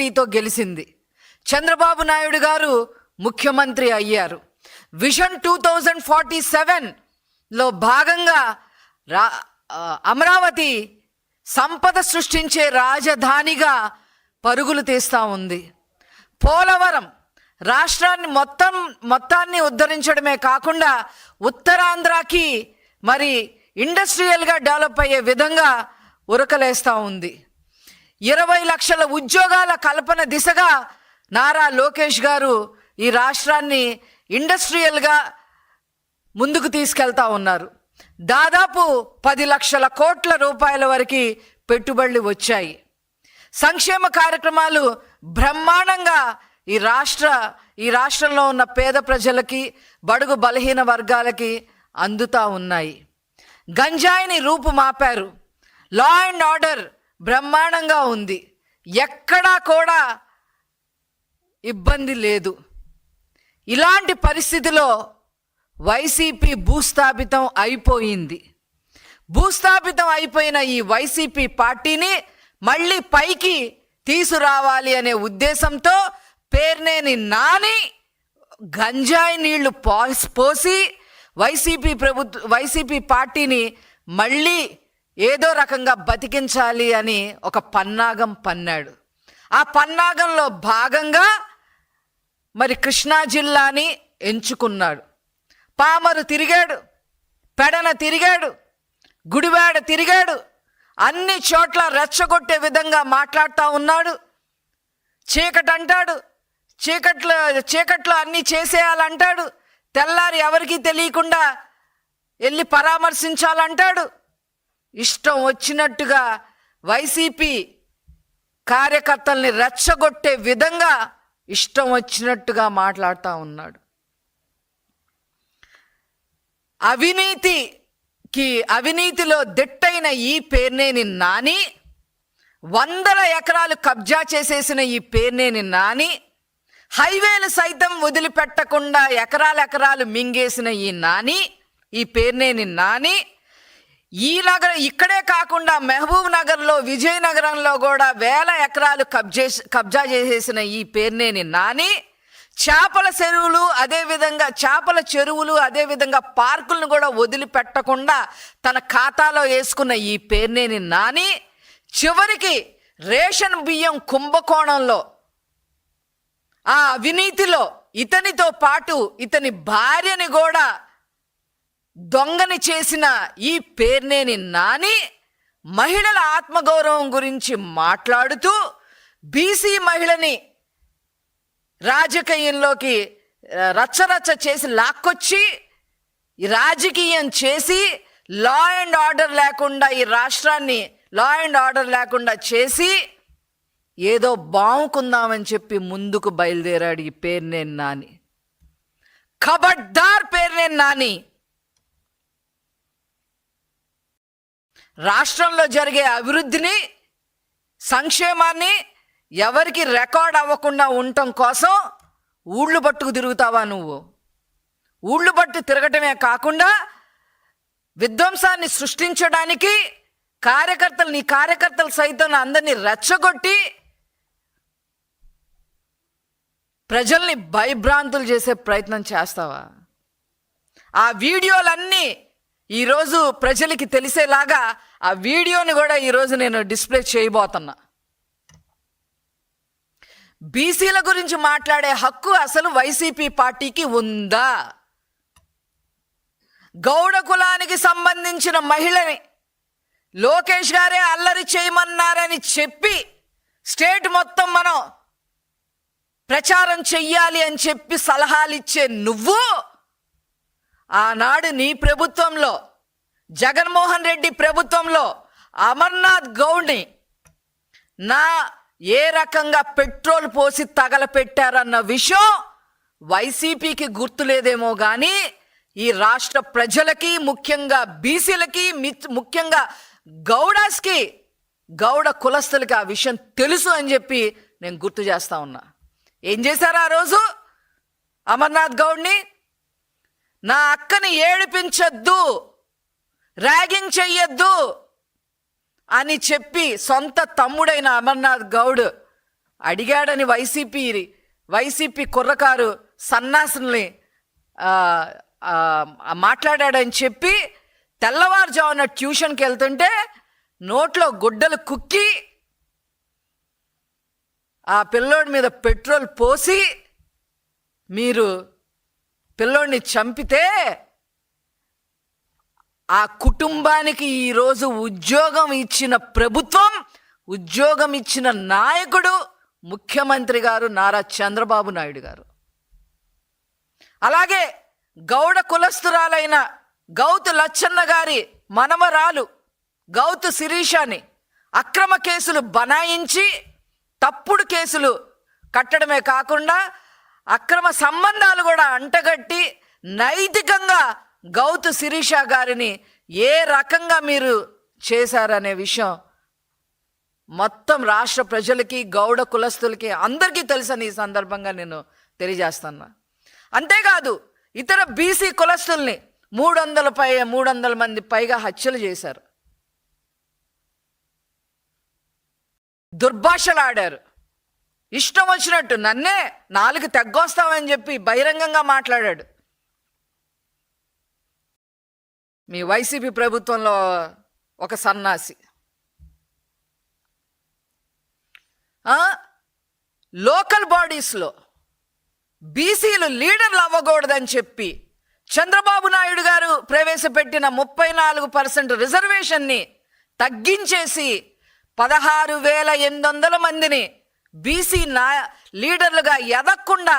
మెజారిటీతో గెలిచింది చంద్రబాబు నాయుడు గారు ముఖ్యమంత్రి అయ్యారు. విజన్ టూ థౌజండ్ ఫార్టీ సెవెన్లో భాగంగా రా అమరావతి సంపద సృష్టించే రాజధానిగా పరుగులు తీస్తూ ఉంది. పోలవరం రాష్ట్రాన్ని మొత్తం మొత్తాన్ని ఉద్ధరించడమే కాకుండా ఉత్తరాంధ్రకి మరి ఇండస్ట్రియల్గా డెవలప్ అయ్యే విధంగా ఉరకలేస్తూ ఉంది. ఇరవై లక్షల ఉద్యోగాల కల్పన దిశగా నారా లోకేష్ గారు ఈ రాష్ట్రాన్ని ఇండస్ట్రియల్గా ముందుకు తీసుకెళ్తా ఉన్నారు. దాదాపు పది లక్షల కోట్ల రూపాయల వరకు పెట్టుబడులు వచ్చాయి. సంక్షేమ కార్యక్రమాలు బ్రహ్మాండంగా ఈ రాష్ట్ర ఈ రాష్ట్రంలో ఉన్న పేద ప్రజలకి బడుగు బలహీన వర్గాలకి అందుతా ఉన్నాయి. గంజాయిని రూపు మాపారు లా అండ్ ఆర్డర్ బ్రహ్మాండంగా ఉంది. ఎక్కడా కూడా ఇబ్బంది లేదు. ఇలాంటి పరిస్థితిలో వైసీపీ భూస్థాపితం అయిపోయింది. భూస్థాపితం అయిపోయిన ఈ వైసీపీ పార్టీని మళ్ళీ పైకి తీసుకురావాలి అనే ఉద్దేశంతో పేర్నేని నాని గంజాయి నీళ్ళు పోస్ పోసి వైసీపీ ప్రభుత్వ వైసీపీ పార్టీని మళ్ళీ ఏదో రకంగా బతికించాలి అని ఒక పన్నాగం పన్నాడు. ఆ పన్నాగంలో భాగంగా మరి కృష్ణా జిల్లాని ఎంచుకున్నాడు. పామరు తిరిగాడు పెడన తిరిగాడు గుడివాడ తిరిగాడు అన్ని చోట్ల రెచ్చగొట్టే విధంగా మాట్లాడుతూ ఉన్నాడు. చీకటి అంటాడు చీకట్లో చీకట్లో అన్నీ చేసేయాలంటాడు. తెల్లారి ఎవరికీ తెలియకుండా వెళ్ళి పరామర్శించాలంటాడు. ఇష్టం వచ్చినట్టుగా వైసీపీ కార్యకర్తల్ని రెచ్చగొట్టే విధంగా ఇష్టం వచ్చినట్టుగా మాట్లాడుతూ ఉన్నాడు. అవినీతికి అవినీతిలో దిట్టైన ఈ పేర్నేని నాని వందల ఎకరాలు కబ్జా చేసేసిన ఈ పేర్నేని నాని హైవేలు సైతం వదిలిపెట్టకుండా ఎకరాల ఎకరాలు మింగేసిన ఈ నాని ఈ పేర్నేని నాని ఈ నగర ఇక్కడే కాకుండా మహబూబ్ నగర్లో విజయనగరంలో కూడా వేల ఎకరాలు కబ్జే కబ్జా చేసేసిన ఈ పేర్నేని నాని చేపల చెరువులు అదేవిధంగా చేపల చెరువులు అదేవిధంగా పార్కులను కూడా వదిలిపెట్టకుండా తన ఖాతాలో వేసుకున్న ఈ పేర్నేని నాని. చివరికి రేషన్ బియ్యం కుంభకోణంలో ఆ అవినీతిలో ఇతనితో పాటు ఇతని భార్యని కూడా దొంగని చేసిన ఈ పేర్నేని నాని మహిళల ఆత్మగౌరవం గురించి మాట్లాడుతూ బీసీ మహిళని రాజకీయంలోకి రచ్చరచ్చ చేసి లాక్కొచ్చి రాజకీయం చేసి లా అండ్ ఆర్డర్ లేకుండా ఈ రాష్ట్రాన్ని లా అండ్ ఆర్డర్ లేకుండా చేసి ఏదో బావుకుందామని చెప్పి ముందుకు బయలుదేరాడు ఈ పేరునేని నాని. ఖబర్దార్ పేరునేని నాని. రాష్ట్రంలో జరిగే అభివృద్ధిని సంక్షేమాన్ని ఎవరికి రికార్డ్ అవ్వకుండా ఉండటం కోసం ఊళ్ళు పట్టుకు తిరుగుతావా నువ్వు? ఊళ్ళు పట్టు తిరగటమే కాకుండా విధ్వంసాన్ని సృష్టించడానికి కార్యకర్తలు నీ కార్యకర్తలు సైతం అందరినీ రెచ్చగొట్టి ప్రజల్ని భయభ్రాంతులు చేసే ప్రయత్నం చేస్తావా? ఆ వీడియోలన్నీ ఈరోజు ప్రజలకి తెలిసేలాగా ఆ వీడియోని కూడా ఈరోజు నేను డిస్ప్లే చేయబోతున్నా. బీసీల గురించి మాట్లాడే హక్కు అసలు వైసీపీ పార్టీకి ఉందా? గౌడ కులానికి సంబంధించిన మహిళని లోకేష్ గారే అల్లరి చేయమన్నారని చెప్పి స్టేట్ మొత్తం మనం ప్రచారం చెయ్యాలి అని చెప్పి సలహాలు ఇచ్చే నువ్వు? ఆనాడు నీ ప్రభుత్వంలో జగన్మోహన్ రెడ్డి ప్రభుత్వంలో అమర్నాథ్ గౌడ్ని నా ఏ రకంగా పెట్రోల్ పోసి తగలపెట్టారన్న విషయం వైసీపీకి గుర్తులేదేమో కానీ ఈ రాష్ట్ర ప్రజలకి ముఖ్యంగా బీసీలకి మిత్- ముఖ్యంగా గౌడాస్కి గౌడ కులస్తులకి ఆ విషయం తెలుసు అని చెప్పి నేను గుర్తు చేస్తా ఉన్నా. ఏం చేశారు ఆ రోజు అమర్నాథ్ గౌడ్ని? నా అక్కని ఏడిపించొద్దు ర్యాగింగ్ చెయ్యొద్దు అని చెప్పి సొంత తమ్ముడైన అమర్నాథ్ గౌడ్ అడిగాడని వైసీపీ వైసీపీ కుర్రకారు సన్నాసుల్ని మాట్లాడాడని చెప్పి తెల్లవారుజామున ట్యూషన్కి వెళ్తుంటే నోట్లో గుడ్డలు కుక్కి ఆ పిల్లోడి మీద పెట్రోల్ పోసి మీరు పిల్లోడిని చంపితే ఆ కుటుంబానికి ఈరోజు ఉద్యోగం ఇచ్చిన ప్రభుత్వం ఉద్యోగం ఇచ్చిన నాయకుడు ముఖ్యమంత్రి గారు నారా చంద్రబాబు నాయుడు గారు. అలాగే గౌడ కులస్తురాలైన గౌతు లచ్చన్న గారి మనమరాలు గౌతు శిరీషాని అక్రమ కేసులు బనాయించి తప్పుడు కేసులు కట్టడమే కాకుండా అక్రమ సంబంధాలు కూడా అంటగట్టి నైతికంగా గౌతు శిరీష గారిని ఏ రకంగా మీరు చేశారనే విషయం మొత్తం రాష్ట్ర ప్రజలకి గౌడ కులస్తులకి అందరికీ తెలుసని ఈ సందర్భంగా నేను తెలియజేస్తున్నా. అంతేకాదు ఇతర బీసీ కులస్తుల్ని మూడు వందల పై మూడు వందల మంది పైగా హత్యలు చేశారు. దుర్భాషలాడారు. ఇష్టం వచ్చినట్టు నన్నే నాలుగు తగ్గొస్తామని చెప్పి బహిరంగంగా మాట్లాడాడు. మీ వైసీపీ ప్రభుత్వంలో ఒక సన్నాసి. లోకల్ బాడీస్లో బీసీలు లీడర్లు అవ్వకూడదని చెప్పి చంద్రబాబు నాయుడు గారు ప్రవేశపెట్టిన ముప్పై నాలుగు పర్సెంట్ రిజర్వేషన్ని తగ్గించేసి పదహారు వేల ఎనిమిది వందల మందిని బీసీ నా లీడర్లుగా ఎదగకుండా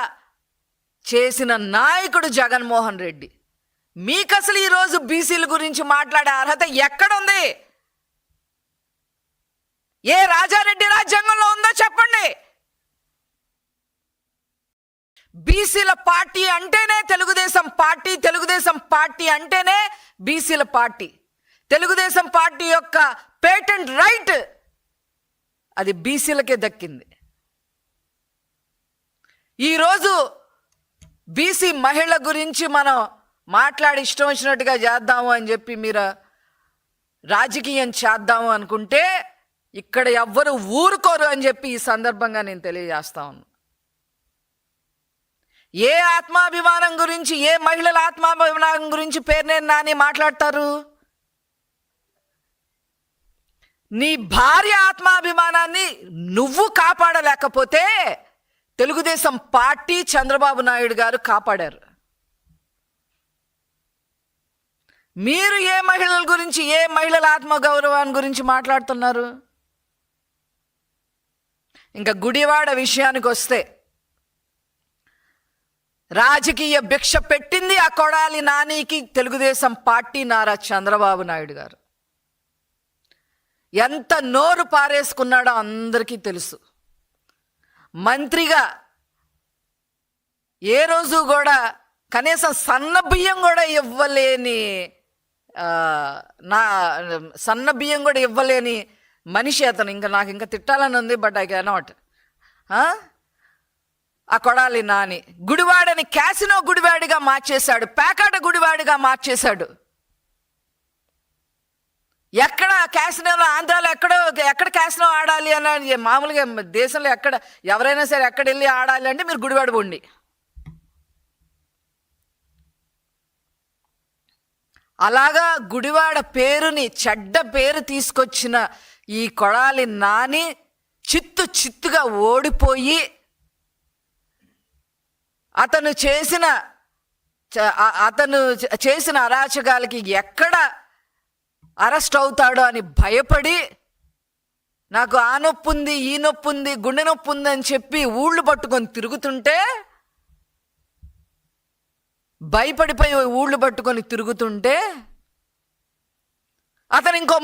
చేసిన నాయకుడు జగన్మోహన్ రెడ్డి. మీకు అసలు ఈరోజు బీసీల గురించి మాట్లాడే అర్హత ఎక్కడుంది? ఏ రాజారెడ్డి రాజ్యాంగంలో ఉందో చెప్పండి. బీసీల పార్టీ అంటేనే తెలుగుదేశం పార్టీ తెలుగుదేశం పార్టీ అంటేనే బీసీల పార్టీ. తెలుగుదేశం పార్టీ యొక్క పేటెంట్ రైట్ అది బీసీలకే దక్కింది. ఈరోజు బీసీ మహిళ గురించి మనం మాట్లాడి ఇష్టం వచ్చినట్టుగా చేద్దాము అని చెప్పి మీరు రాజకీయం చేద్దాము అనుకుంటే ఇక్కడ ఎవ్వరు ఊరుకోరు అని చెప్పి ఈ సందర్భంగా నేను తెలియజేస్తా ఉన్నాను ఏ ఆత్మాభిమానం గురించి ఏ మహిళల ఆత్మాభిమానం గురించి పేరునే నాని మాట్లాడతారు? నీ భార్య ఆత్మాభిమానాన్ని నువ్వు కాపాడలేకపోతే తెలుగుదేశం పార్టీ చంద్రబాబు నాయుడు గారు కాపాడారు. మీరు ఏ మహిళల గురించి ఏ మహిళల ఆత్మగౌరవాన్ని గురించి మాట్లాడుతున్నారు? ఇంకా గుడివాడ విషయానికి వస్తే రాజకీయ భిక్ష పెట్టింది ఆ కొడాలి నానికి తెలుగుదేశం పార్టీ నారా చంద్రబాబు నాయుడు గారు. ఎంత నోరు పారేసుకున్నాడో అందరికీ తెలుసు. మంత్రిగా ఏ రోజు కూడా కనీసం సన్న బియ్యం కూడా ఇవ్వలేని నా సన్న బియ్యం కూడా ఇవ్వలేని మనిషి అతను. ఇంకా నాకు ఇంకా తిట్టాలని ఉంది బట్ ఐ కెనాట్ ఆ కొడాలి నాని. గుడివాడని క్యాసినో గుడివాడిగా మార్చేశాడు. పేకాట గుడివాడిగా మార్చేశాడు. ఎక్కడ క్యాసినోలో ఆంధ్రాలో ఎక్కడో ఎక్కడ క్యాసినో ఆడాలి అని మామూలుగా దేశంలో ఎక్కడ ఎవరైనా సరే ఎక్కడ వెళ్ళి ఆడాలి అంటే మీరు గుడివాడ పోండి. అలాగా గుడివాడ పేరుని చెడ్డ పేరు తీసుకొచ్చిన ఈ కొడాలి నాని చిత్తు చిత్తుగా ఓడిపోయి అతను చేసిన అతను చేసిన అరాచకాలకి ఎక్కడ అరెస్ట్ అవుతాడో అని భయపడి నాకు ఆ నొప్పి ఉంది ఈ నొప్పి ఉంది గుండె నొప్పి ఉంది అని చెప్పి ఊళ్ళు పట్టుకొని తిరుగుతుంటే భయపడిపోయి ఊళ్ళు పట్టుకొని తిరుగుతుంటే అతను ఇంకో